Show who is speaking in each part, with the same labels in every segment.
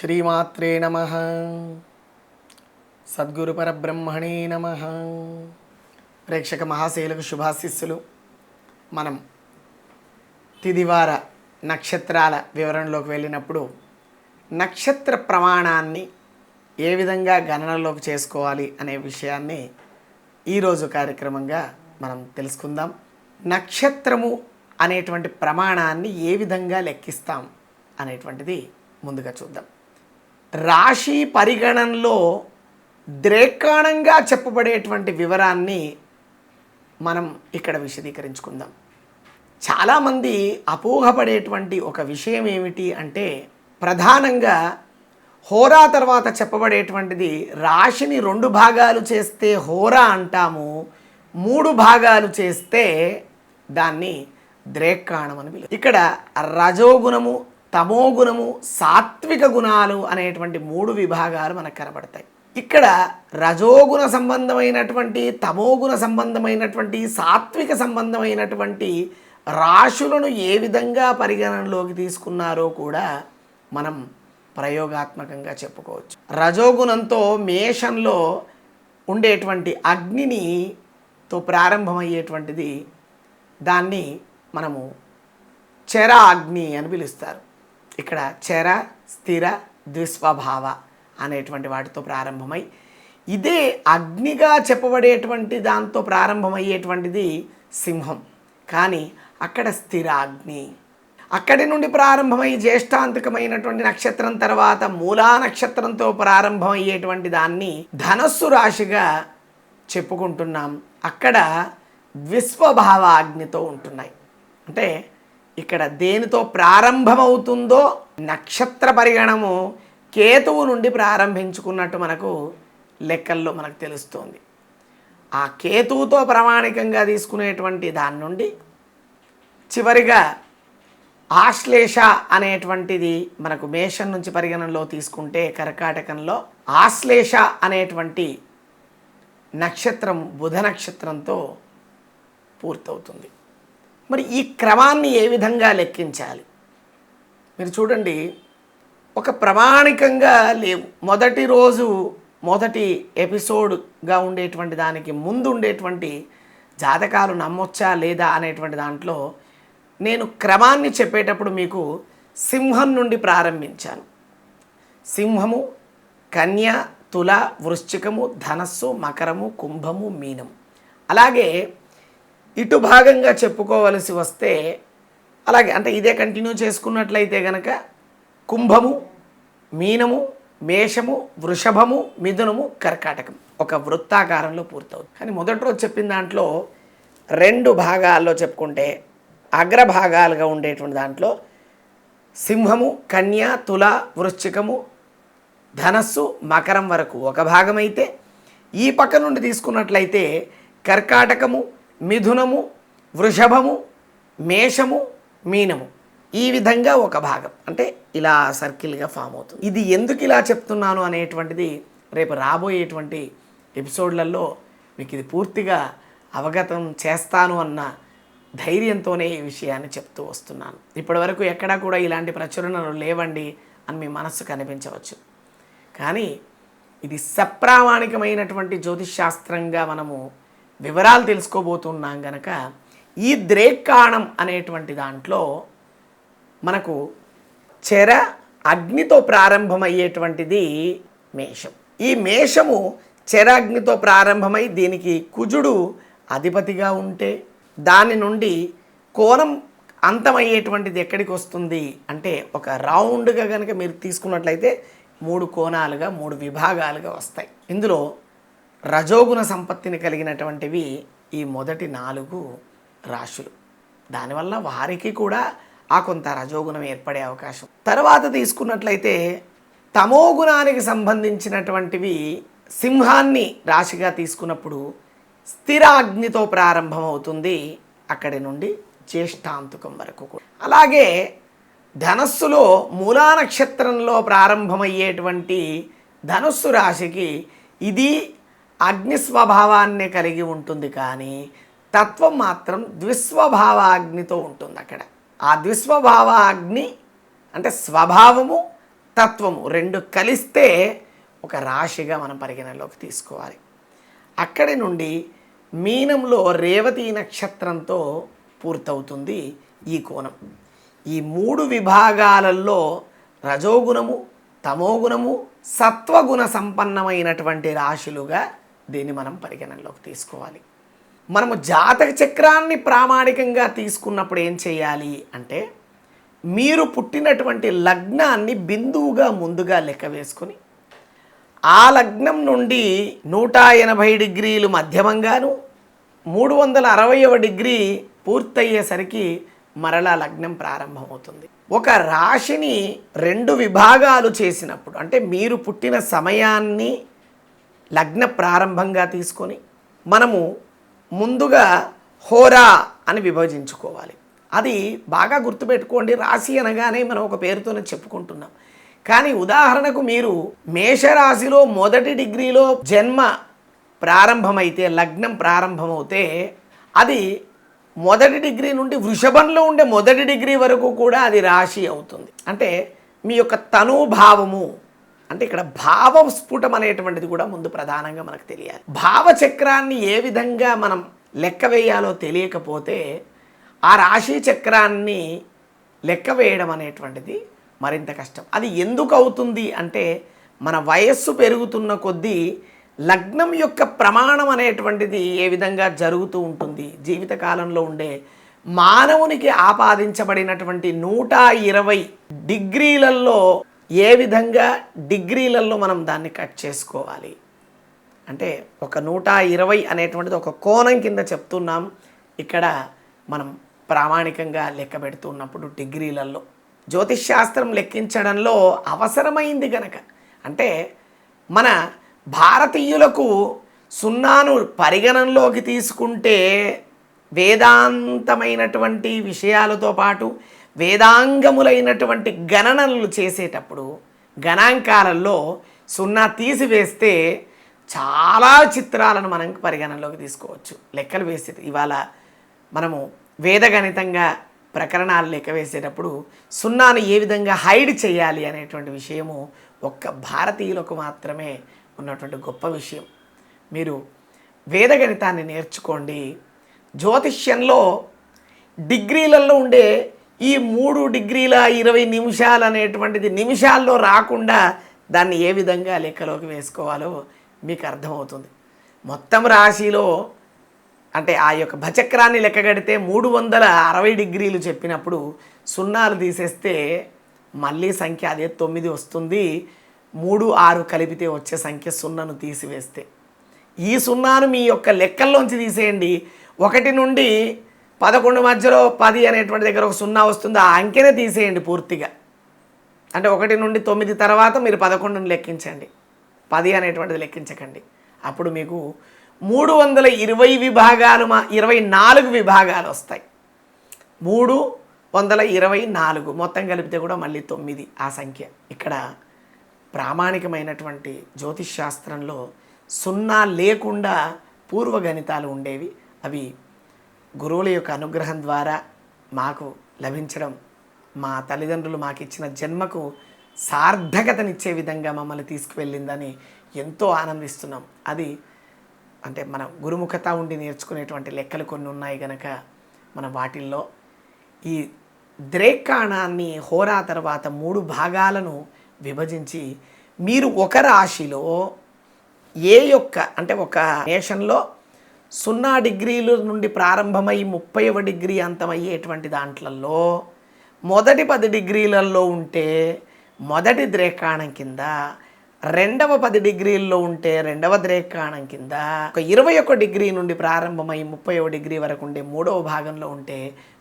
Speaker 1: శ్రీమాత్రే నమ. సద్గురు పరబ్రహ్మణే నమ. ప్రేక్షక మహాశైలకు శుభాశిస్సులు. మనం తిదివార నక్షత్రాల వివరణలోకి వెళ్ళినప్పుడు నక్షత్ర ప్రమాణాన్ని ఏ విధంగా గణనలోకి చేసుకోవాలి అనే విషయాన్ని ఈరోజు కార్యక్రమంగా మనం తెలుసుకుందాం. నక్షత్రము అనేటువంటి ప్రమాణాన్ని ఏ విధంగా లెక్కిస్తాం అనేటువంటిది ముందుగా చూద్దాం. రాశి పరిగణనలో ద్రేకాణంగా చెప్పబడేటువంటి వివరాన్ని మనం ఇక్కడ విశదీకరించుకుందాం. చాలామంది అపోహపడేటువంటి ఒక విషయం ఏమిటి అంటే ప్రధానంగా హోరా తర్వాత చెప్పబడేటువంటిది రాశిని రెండు భాగాలు చేస్తే హోరా అంటాము మూడు భాగాలు చేస్తే దాన్ని ద్రేక్కాణం అని పిలుస్తారు. ఇక్కడ రజోగుణము తమోగుణము సాత్విక గుణాలు అనేటువంటి మూడు విభాగాలు మనకు కనబడతాయి. ఇక్కడ రజోగుణ సంబంధమైనటువంటి తమోగుణ సంబంధమైనటువంటి సాత్విక సంబంధమైనటువంటి రాశులను ఏ విధంగా పరిగణనలోకి తీసుకున్నారో కూడా మనం ప్రయోగాత్మకంగా చెప్పుకోవచ్చు. రజోగుణంతో మేషంలో ఉండేటువంటి అగ్నినితో ప్రారంభమయ్యేటువంటిది దాన్ని మనము చెర అగ్ని అని పిలుస్తారు. ఇక్కడ చర స్థిర ద్విస్వభావ అనేటువంటి వాటితో ప్రారంభమై ఇదే అగ్నిగా చెప్పబడేటువంటి దాంతో ప్రారంభమయ్యేటువంటిది సింహం. కానీ అక్కడ స్థిర అగ్ని అక్కడి నుండి ప్రారంభమై జ్యేష్ఠాంతకమైనటువంటి నక్షత్రం తర్వాత మూలా నక్షత్రంతో ప్రారంభమయ్యేటువంటి దాన్ని ధనస్సు రాశిగా చెప్పుకుంటున్నాం. అక్కడ విశ్వభావ అగ్నితో ఉంటున్నాయి. అంటే ఇక్కడ దేనితో ప్రారంభమవుతుందో నక్షత్ర పరిగణము కేతువు నుండి ప్రారంభించుకున్నట్టు మనకు లెక్కల్లో మనకు తెలుస్తుంది. ఆ కేతువుతో ప్రామాణికంగా తీసుకునేటువంటి దాని నుండి చివరిగా ఆశ్లేష అనేటువంటిది మనకు మేషం నుంచి పరిగణనలో తీసుకుంటే కర్కాటకంలో ఆశ్లేష అనేటువంటి నక్షత్రం బుధ నక్షత్రంతో పూర్తవుతుంది. మరి ఈ క్రమాన్ని ఏ విధంగా లెక్కించాలి? మీరు చూడండి ఒక ప్రామాణికంగా లేవు. మొదటి రోజు మొదటి ఎపిసోడ్గా ఉండేటువంటి దానికి ముందు ఉండేటువంటి జాతకాలు నమ్మొచ్చా లేదా అనేటువంటి దాంట్లో నేను క్రమాన్ని చెప్పేటప్పుడు మీకు సింహం నుండి ప్రారంభించాను. సింహము కన్య తుల వృశ్చికము ధనస్సు మకరము కుంభము మీనము. అలాగే ఇటు భాగంగా చెప్పుకోవలసి వస్తే అలాగే అంటే ఇదే కంటిన్యూ చేసుకున్నట్లయితే గనక కుంభము మీనము మేషము వృషభము మిథునము కర్కాటకం ఒక వృత్తాకారంలో పూర్తవుతుంది. కానీ మొదటి రోజు చెప్పిన దాంట్లో రెండు భాగాల్లో చెప్పుకుంటే అగ్రభాగాలుగా ఉండేటువంటి దాంట్లో సింహము కన్య తుల వృశ్చికము ధనస్సు మకరం వరకు ఒక భాగమైతే ఈ పక్క నుండి తీసుకున్నట్లయితే కర్కాటకము మిథునము వృషభము మేషము మీనము. ఈ విధంగా ఒక భాగం. అంటే ఇలా సర్కిల్గా ఫామ్ అవుతుంది. ఇది ఎందుకు ఇలా చెప్తున్నాను అనేటువంటిది రేపు రాబోయేటువంటి ఎపిసోడ్లలో మీకు ఇది పూర్తిగా అవగతం చేస్తాను అన్న ధైర్యంతోనే ఈ విషయాన్ని చెప్తూ వస్తున్నాను. ఇప్పటివరకు ఎక్కడా కూడా ఇలాంటి ప్రచురణలు లేవండి అని మీ మనస్సు కనిపించవచ్చు. కానీ ఇది సప్రామాణికమైనటువంటి జ్యోతిష్ శాస్త్రంగా మనము వివరాలు తెలుసుకోబోతున్నాం గనక ఈ ద్రేక్కాణం అనేటువంటి దాంట్లో మనకు చెర అగ్నితో ప్రారంభమయ్యేటువంటిది మేషం. ఈ మేషము చెర అగ్నితో ప్రారంభమై దీనికి కుజుడు అధిపతిగా ఉంటే దాని నుండి కోణం అంతమయ్యేటువంటిది ఎక్కడికి వస్తుంది అంటే ఒక రౌండ్గా కనుక మీరు తీసుకున్నట్లయితే మూడు కోణాలుగా మూడు విభాగాలుగా వస్తాయి. ఇందులో రజోగుణ సంపత్తిని కలిగినటువంటివి ఈ మొదటి నాలుగు రాశులు. దానివల్ల వారికి కూడా ఆ కొంత రజోగుణం ఏర్పడే అవకాశం. తర్వాత తీసుకున్నట్లయితే తమోగుణానికి సంబంధించినటువంటివి సింహాన్ని రాశిగా తీసుకున్నప్పుడు స్థిర అగ్నితో ప్రారంభమవుతుంది అక్కడి నుండి జ్యేష్ఠాంతుకం వరకు కూడా. అలాగే ధనస్సులో మూలా నక్షత్రంలో ప్రారంభమయ్యేటువంటి ధనుస్సు రాశికి ఇది అగ్ని స్వభావాన్ని కలిగి ఉంటుంది కానీ తత్వం మాత్రం ద్విస్వభావ అగ్నితో ఉంటుంది అక్కడ. ఆ ద్విస్వభావ అగ్ని అంటే స్వభావము తత్వము రెండు కలిస్తే ఒక రాశిగా మనం పరిగణనలోకి తీసుకోవాలి. అక్కడి నుండి మీనంలో రేవతి నక్షత్రంతో పూర్తవుతుంది ఈ కోణం. ఈ మూడు విభాగాలలో రజోగుణము తమోగుణము సత్వగుణ సంపన్నమైనటువంటి రాశులుగా దీన్ని మనం పరిగణనలోకి తీసుకోవాలి. మనము జాతక చక్రాన్ని ప్రామాణికంగా తీసుకున్నప్పుడు ఏం చేయాలి అంటే మీరు పుట్టినటువంటి లగ్నాన్ని బిందువుగా ముందుగా లెక్క వేసుకొని ఆ లగ్నం నుండి నూట ఎనభై డిగ్రీలు మధ్యమంగాను మూడు వందల అరవైవ డిగ్రీ పూర్తయ్యేసరికి మరలా లగ్నం ప్రారంభమవుతుంది. ఒక రాశిని రెండు విభాగాలు చేసినప్పుడు అంటే మీరు పుట్టిన సమయాన్ని లగ్న ప్రారంభంగా తీసుకొని మనము ముందుగా హోరా అని విభజించుకోవాలి. అది బాగా గుర్తుపెట్టుకోండి. రాశి అనగానే మనం ఒక పేరుతోనే చెప్పుకుంటున్నాం. కానీ ఉదాహరణకు మీరు మేషరాశిలో మొదటి డిగ్రీలో జన్మ ప్రారంభమైతే లగ్నం ప్రారంభమవుతే అది మొదటి డిగ్రీ నుండి వృషభంలో ఉండే మొదటి డిగ్రీ వరకు కూడా అది రాశి అవుతుంది. అంటే మీ యొక్క తనుభావము అంటే ఇక్కడ భావ స్ఫుటం అనేటువంటిది కూడా ముందు ప్రధానంగా మనకు తెలియాలి. భావచక్రాన్ని ఏ విధంగా మనం లెక్క వేయాలో తెలియకపోతే ఆ రాశి చక్రాన్ని లెక్క వేయడం అనేటువంటిది మరింత కష్టం. అది ఎందుకు అవుతుంది అంటే మన వయస్సు పెరుగుతున్న కొద్దీ లగ్నం యొక్క ప్రమాణం అనేటువంటిది ఏ విధంగా జరుగుతూ ఉంటుంది. జీవితకాలంలో ఉండే మానవునికి ఆపాదించబడినటువంటి నూట ఇరవై డిగ్రీలలో ఏ విధంగా డిగ్రీలలో మనం దాన్ని కట్ చేసుకోవాలి? అంటే ఒక నూట ఇరవై అనేటువంటిది ఒక కోణం కింద చెప్తున్నాం. ఇక్కడ మనం ప్రామాణికంగా లెక్క పెడుతున్నప్పుడు డిగ్రీలలో. జ్యోతిష్ శాస్త్రం లెక్కించడంలో అవసరమైంది గనక. అంటే మన భారతీయులకు సున్నాను పరిగణనలోకి తీసుకుంటే వేదాంతమైనటువంటి విషయాలతో పాటు వేదాంగములైనటువంటి గణనలు చేసేటప్పుడు గణాంకాలలో సున్నా తీసివేస్తే చాలా చిత్రాలను మనం పరిగణనలోకి తీసుకోవచ్చు. లెక్కలు వేసేది. ఇవాళ మనము వేదగణితంగా ప్రకరణాలు లెక్క వేసేటప్పుడు సున్నాను ఏ విధంగా హైడ్ చేయాలి అనేటువంటి విషయము ఒక్క భారతీయులకు మాత్రమే ఉన్నటువంటి గొప్ప విషయం. మీరు వేదగణితాన్ని నేర్చుకోండి. జ్యోతిష్యంలో డిగ్రీలలో ఉండే ఈ మూడు డిగ్రీల ఇరవై నిమిషాలు అనేటువంటిది నిమిషాల్లో రాకుండా దాన్ని ఏ విధంగా లెక్కలోకి వేసుకోవాలో మీకు అర్థమవుతుంది. మొత్తం రాశిలో అంటే ఆ యొక్క భచక్రాన్ని లెక్కగడితే మూడు వందల అరవై డిగ్రీలు చెప్పినప్పుడు సున్నాలు తీసేస్తే మళ్ళీ సంఖ్య అదే తొమ్మిది వస్తుంది. మూడు ఆరు కలిపితే వచ్చే సంఖ్య సున్నాను తీసివేస్తే. ఈ సున్నాను మీ యొక్క లెక్కల్లోంచి తీసేయండి. ఒకటి నుండి పదకొండు మధ్యలో పది అనేటువంటి దగ్గర ఒక సున్నా వస్తుంది. ఆ అంకెనే తీసేయండి పూర్తిగా. అంటే ఒకటి నుండి తొమ్మిది తర్వాత మీరు పదకొండుని లెక్కించండి. పది అనేటువంటిది లెక్కించకండి. అప్పుడు మీకు మూడు వందల ఇరవై విభాగాలు మా ఇరవై నాలుగు విభాగాలు వస్తాయి. మూడు వందల ఇరవై నాలుగు. మొత్తం కలిపితే కూడా మళ్ళీ తొమ్మిది ఆ సంఖ్య. ఇక్కడ ప్రామాణికమైనటువంటి జ్యోతిష్ శాస్త్రంలో సున్నా లేకుండా పూర్వగణితాలు ఉండేవి. అవి గురువుల యొక్క అనుగ్రహం ద్వారా మాకు లభించడం మా తల్లిదండ్రులు మాకు ఇచ్చిన జన్మకు సార్థకతనిచ్చే విధంగా మమ్మల్ని తీసుకువెళ్ళిందని ఎంతో ఆనందిస్తున్నాం. అది అంటే మన గురుముఖత ఉండి నేర్చుకునేటువంటి లెక్కలు కొన్ని ఉన్నాయి గనక మన వాటిల్లో. ఈ ద్రేకాణాన్ని హోరా తర్వాత మూడు భాగాలను విభజించి మీరు ఒక రాశిలో ఏ యొక్క అంటే ఒక నేషన్లో సున్నా డిగ్రీల నుండి ప్రారంభమై ముప్పైవ డిగ్రీ అంతమయ్యేటువంటి దాంట్లలో మొదటి పది డిగ్రీలలో ఉంటే మొదటి ద్రేకాణం కింద రెండవ పది డిగ్రీల్లో ఉంటే రెండవ ద్రేకాణం కింద ఒక ఇరవై ఒక డిగ్రీ నుండి ప్రారంభమై ముప్పైవ డిగ్రీ వరకు ఉండే మూడవ భాగంలో ఉంటే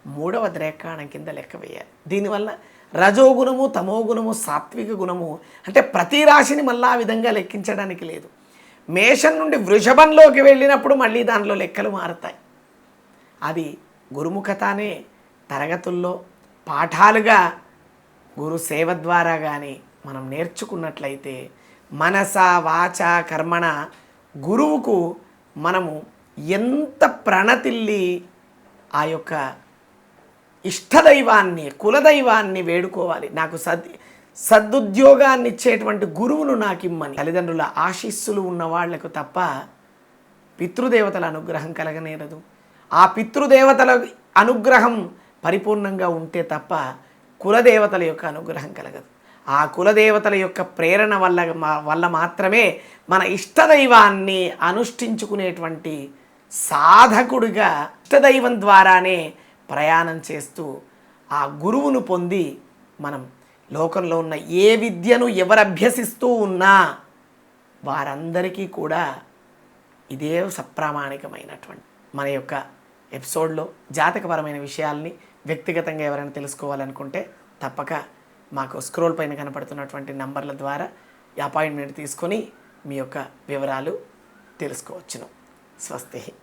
Speaker 1: మూడవ ద్రేకాణం కింద లెక్క వేయాలి. దీనివల్ల రజోగుణము తమోగుణము సాత్విక గుణము అంటే ప్రతి రాశిని మళ్ళా ఆ విధంగా లెక్కించడానికి లేదు. మేషం నుండి వృషభంలోకి వెళ్ళినప్పుడు మళ్ళీ దానిలో లెక్కలు మారుతాయి. అది గురుముఖతానే తరగతుల్లో పాఠాలుగా గురు సేవ ద్వారా కానీ మనం నేర్చుకున్నట్లయితే మనస వాచ కర్మణ గురువుకు మనము ఎంత ప్రణతిల్లి ఆ యొక్క ఇష్టదైవాన్ని కులదైవాన్ని వేడుకోవాలి. నాకు సద్ సదుద్యోగాన్ని ఇచ్చేటువంటి గురువును నాకు ఇమ్మని తల్లిదండ్రుల ఆశీస్సులు ఉన్న వాళ్ళకు తప్ప పితృదేవతల అనుగ్రహం కలగనేరదు. ఆ పితృదేవతల అనుగ్రహం పరిపూర్ణంగా ఉంటే తప్ప కులదేవతల యొక్క అనుగ్రహం కలగదు. ఆ కులదేవతల యొక్క ప్రేరణ వల్ల వల్ల మాత్రమే మన ఇష్టదైవాన్ని అనుష్ఠించుకునేటువంటి సాధకుడిగా ఇష్టదైవం ద్వారానే ప్రయాణం చేస్తూ ఆ గురువును పొంది మనం లోకంలో ఉన్న ఏ విద్యను ఎవరు అభ్యసిస్తూ ఉన్నా వారందరికీ కూడా ఇదే సప్రామాణికమైనటువంటి మన యొక్క ఎపిసోడ్లో జాతకపరమైన విషయాల్ని వ్యక్తిగతంగా ఎవరైనా తెలుసుకోవాలనుకుంటే తప్పక మాకు స్క్రోల్ పైన కనపడుతున్నటువంటి నంబర్ల ద్వారా అపాయింట్మెంట్ తీసుకొని మీ యొక్క వివరాలు తెలుసుకోవచ్చును. స్వస్తి.